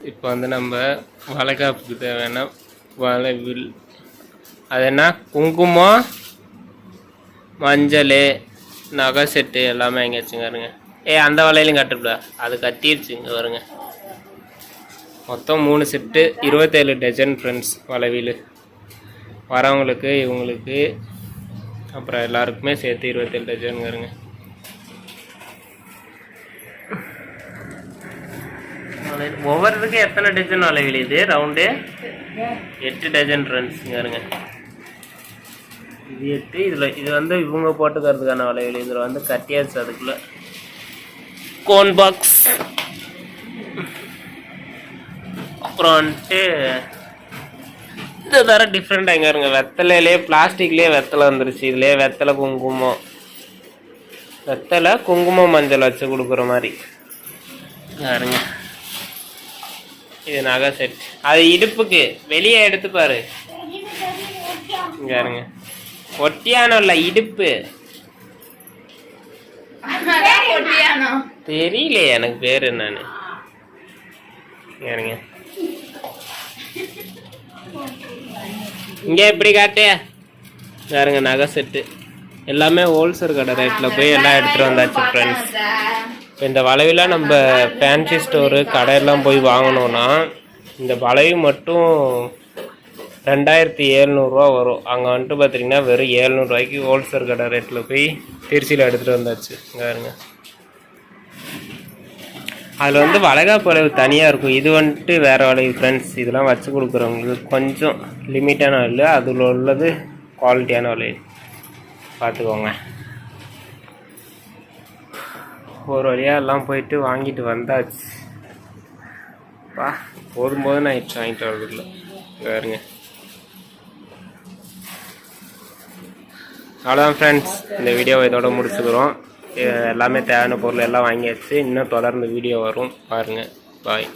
இப்போ வந்து நம்ம வளைகாப்புக்கு தேவையான வளைவில் அது என்ன? குங்குமம் மஞ்சள் நகை செட்டு எல்லாமே எங்கே வச்சுங்காருங்க ஏ அந்த வலையிலையும் கட்டுப்படா அது கட்டிடுச்சு இங்கே வருங்க மொத்தம் மூணு செட்டு இருபத்தேழு டஜன் ஃப்ரெண்ட்ஸ் வளைவில். வரவங்களுக்கு இவங்களுக்கு அப்புறம் எல்லாருக்குமே சேர்த்து இருபத்தேழு டஜனுங்கிறங்க ஒவ்வொருத்துக்கும் எத்தனை டஜன் அளவில் இது ரவுண்டு எட்டு டஜன் ஃப்ரெண்ட்ஸுங்கிறங்க இது எட்டு இதில் இது வந்து இவங்க போட்டுக்கிறதுக்கான வளைவில் இதில் வந்து கட்டியாச்சு அதுக்குள்ளே. கோன் பாக்ஸ் அப்புறம் வந்துட்டு இந்த தர டிஃப்ரெண்ட் எங்க இருங்க வெத்தலையிலே பிளாஸ்டிக்லேயே வெத்தலை வந்துருச்சு. இதுலேயே வெத்தலை குங்குமம். வெத்தலை குங்குமம் மஞ்சள் வச்சு கொடுக்குற மாதிரி. பாருங்க. இது நகை செட் அது இடுப்புக்கு வெளியே எடுத்து பாரு. இங்க பாருங்க. ஒட்டியானம் இல்ல இடுப்பு. தெரியலையே எனக்கு பேர் என்னன்னு. பாருங்க. இங்கே எப்படி காட்டு? பாருங்க நகை செட்டு எல்லாமே ஹோல்சேல் கடை ரேட்டில் போய் எல்லாம் எடுத்துகிட்டு வந்தாச்சு ஃப்ரெண்ட்ஸ் இப்போ இந்த வளைவில் நம்ம ஃபேன்சி ஸ்டோரு கடையெல்லாம் போய் வாங்கினோன்னா இந்த வளைவு மட்டும் ரெண்டாயிரத்தி எழுநூறுவா வரும். அங்கே வந்துட்டு பார்த்தீங்கன்னா வெறும் ஏழ்நூறுவாய்க்கு ஹோல்சேல் கடை ரேட்டில் போய் திருச்சியில் எடுத்துகிட்டு வந்தாச்சு. இங்க பாருங்க. அதில் வந்து வளைகாப்பு வளைவு தனியாக இருக்கும். இது வந்துட்டு வேறு வளைவு ஃப்ரெண்ட்ஸ் இதெல்லாம் வச்சு கொடுக்குறவங்களுக்கு கொஞ்சம் லிமிட்டான வளைவு. அதில் உள்ளது குவாலிட்டியான வளைவு. பார்த்துக்கோங்க ஒரு வழியாக எல்லாம் போயிட்டு வாங்கிட்டு வந்தாச்சு. பா போதும் போதும் நான் ஆயிடுச்சு வாங்கிட்டு வரதுக்குள்ள வேறுங்க அவ்வளோதான் ஃப்ரெண்ட்ஸ் இந்த வீடியோவை இதோட முடிச்சுக்கிறோம். எல்லாமே தேவையான பொருள் எல்லாம் வாங்கியாச்சு. இன்னும் தொடர்ந்து வீடியோ வரும். பாருங்கள் பாய்